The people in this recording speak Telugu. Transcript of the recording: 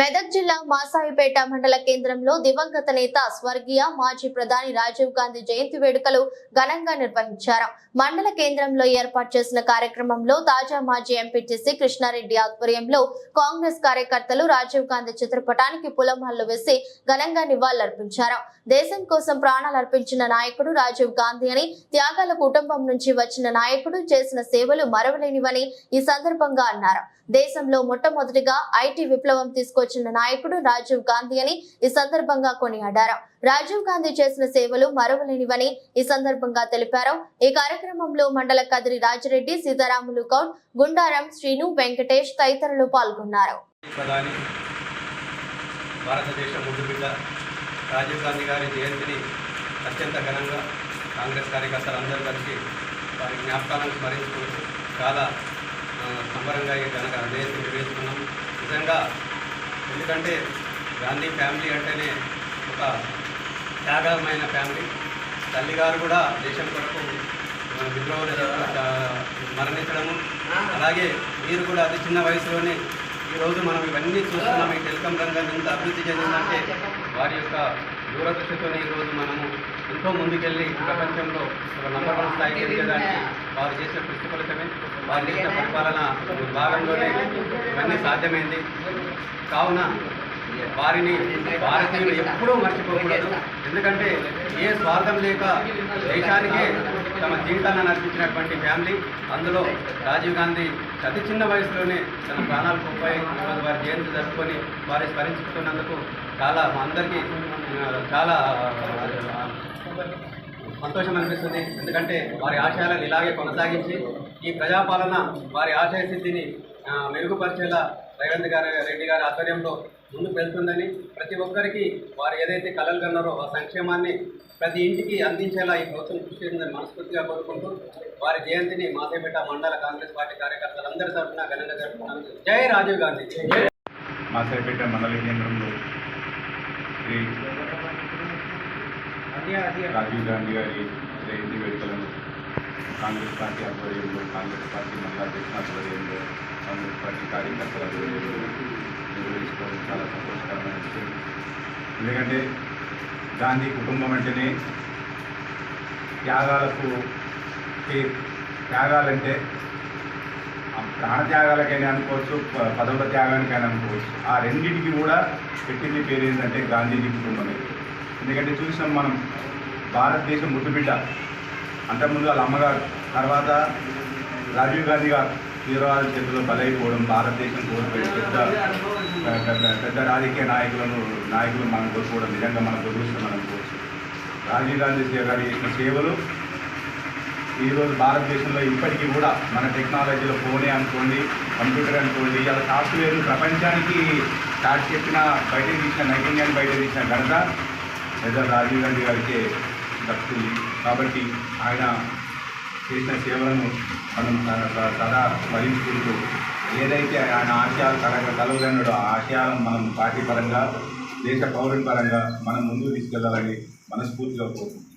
మెదక్ జిల్లా మాసాయిపేట మండల కేంద్రంలో దివంగత నేత స్వర్గీయ మాజీ ప్రధాని రాజీవ్ గాంధీ జయంతి వేడుకలు ఘనంగా నిర్వహించారు. మండల కేంద్రంలో ఏర్పాటు చేసిన కార్యక్రమంలో తాజా మాజీ ఎంపీటీసీ కృష్ణారెడ్డి ఆధ్వర్యంలో కాంగ్రెస్ కార్యకర్తలు రాజీవ్ గాంధీ చిత్రపటానికి పులమహల్లు వేసి ఘనంగా నివాళులర్పించారు. దేశం కోసం ప్రాణాలు అర్పించిన నాయకుడు రాజీవ్ గాంధీ అని త్యాగాల కుటుంబం నుంచి వచ్చిన నాయకుడు చేసిన సేవలు మరవలేనివని ఈ సందర్భంగా అన్నారు. దేశంలో మొట్టమొదటిగా ఐటీ విప్లవం వచ్చిన నాయకుడు రాజీవ్ గాంధీ అని ఈ సందర్భంగా కొనియాడారు. రాజీవ్ గాంధీ చేసిన సేవలు మరవలేనివని ఈ సందర్భంగా తెలిపారు. ఈ కార్యక్రమంలో మండల కదిరి రాజిరెడ్డి సీతారాములు గౌడ్ గుండారం శ్రీను వెంకటేష్ తదితరులు పాల్గొన్నారు. భారతదేశ ముద్దుబిడ్డ రాజీవ్ గాంధీ గారి జయంతిని అత్యంత ఘనంగా కాంగ్రెస్ కార్యకర్తలు అందరూ కలిసి వారి జ్ఞాపకాలను స్మరించుకుంటూ చాలా సంబరంగా ఈ ఘన జయంతి నిర్వహిస్తున్నాం. నిజంగా ఎందుకంటే గాంధీ ఫ్యామిలీ అంటేనే ఒక త్యాగమైన ఫ్యామిలీ. తల్లిగారు కూడా దేశం కొరకు విద్రోహులు ఆ, మరణించడము. అలాగే మీరు కూడా అతి చిన్న వయసులోనే ఈరోజు మనం ఇవన్నీ చూస్తున్నాం. ఈ టెలికాం రంగం ఎంత అభివృద్ధి చెందిందంటే వారి యొక్క దూరదృష్టితోనే ఈరోజు మనము ఎంతో ముందుకెళ్ళి ప్రపంచంలో ఒక నంబర్ వన్ స్థాయికి ఎదిగడానికి వారు చేసిన కృషి ఫలితమే. వారు చేసిన పరిపాలన భాగంలోనే ఇవన్నీ సాధ్యమైంది. కావున వారిని భారతీయులు ఎప్పుడూ మర్చిపోకూడదు. ఎందుకంటే ఏ స్వార్థం లేక దేశానికే తమ జీవితాన్ని నడిపించినటువంటి ఫ్యామిలీ అందులో రాజీవ్ గాంధీ అతి చిన్న వయసులోనే తన ప్రాణాలు పోయి వారి జయంతి జరుపుకొని వారి స్మరించుకున్నందుకు చాలా మా అందరికీ చాలా సంతోషం అనిపిస్తుంది. ఎందుకంటే వారి ఆశయాలను ఇలాగే కొనసాగించి ఈ ప్రజాపాలన వారి ఆశయ సిద్ధిని మెరుగుపరిచేలా రేవంత్ గారి రెడ్డి గారి ఆధ్వర్యంలో ముందుకు వెళ్తుందని ప్రతి ఒక్కరికి వారు ఏదైతే కలలు కన్నారో ఆ సంక్షేమాన్ని ప్రతి ఇంటికి అందించేలా ఈ ప్రభుత్వం కృషి చేసిందని మనస్ఫూర్తిగా కోరుకుంటూ వారి జయంతిని మాసేపేట మండల కాంగ్రెస్ పార్టీ కార్యకర్తలందరి తరఫున ఘనంగా జరుపుకున్నాను జై రాజీవ్ గాంధీ. మాసేపేట మండల కేంద్రంలో శ్రీ రాజీవ్ గాంధీ గారి జయంతి వేడుకలను కాంగ్రెస్ పార్టీ ఆధ్వర్యంలో కాంగ్రెస్ పార్టీ మహిళా అధ్యక్షుల ఆధ్వర్యంలో కాంగ్రెస్ పార్టీ కార్యకర్తల ఆధ్వర్యంలో నిర్వహించుకోవడం చాలా సంతోషకరమైన విషయం. ఎందుకంటే గాంధీ కుటుంబం అంటేనే త్యాగాలకు త్యాగాలంటే ప్రాణ ప్రాణత్యాగాలకైనా అనుకోవచ్చు పదవుల త్యాగానికైనా అనుకోవచ్చు. ఆ రెండింటికి కూడా పెట్టింది పేరు ఏంటంటే గాంధీజీ కుటుంబమే. ఎందుకంటే చూసాం మనం భారతదేశం ముద్దుబిడ్డ. అంతకుముందు వాళ్ళ అమ్మగారు తర్వాత రాజీవ్ గాంధీ గారు తీవ్రవాద చేతుల్లో బలైపోవడం భారతదేశం కోల్పోయి పెద్ద పెద్ద పెద్ద రాజకీయ నాయకులను నాయకులు మనం కోల్పోవడం నిజంగా మనం దురదృష్టం అనుకోవచ్చు రాజీవ్ గాంధీ గారు చేసిన సేవలు ఈరోజు భారతదేశంలో ఇప్పటికీ కూడా మన టెక్నాలజీలో ఫోనే అనుకోండి కంప్యూటర్ అనుకోండి ఇలా సాఫ్ట్వేర్ ప్రపంచానికి స్టార్ట్ చెప్పిన బయట తీసిన నైపుణ్యాన్ని బయట తీసిన ఘనత పెద్ద రాజీవ్ గాంధీ గారికి దక్కుతుంది. కాబట్టి ఆయన చేసిన సేవలను మనం సదా స్మరించుకుంటూ ఏదైతే ఆయన ఆశయాలు కలగ కలవగలడో ఆ ఆశయాలను మనం పార్టీ పరంగా దేశ పౌరుల పరంగా మనం ముందుకు తీసుకెళ్ళాలని మనస్ఫూర్తిగా కోరుకుంటున్నాం.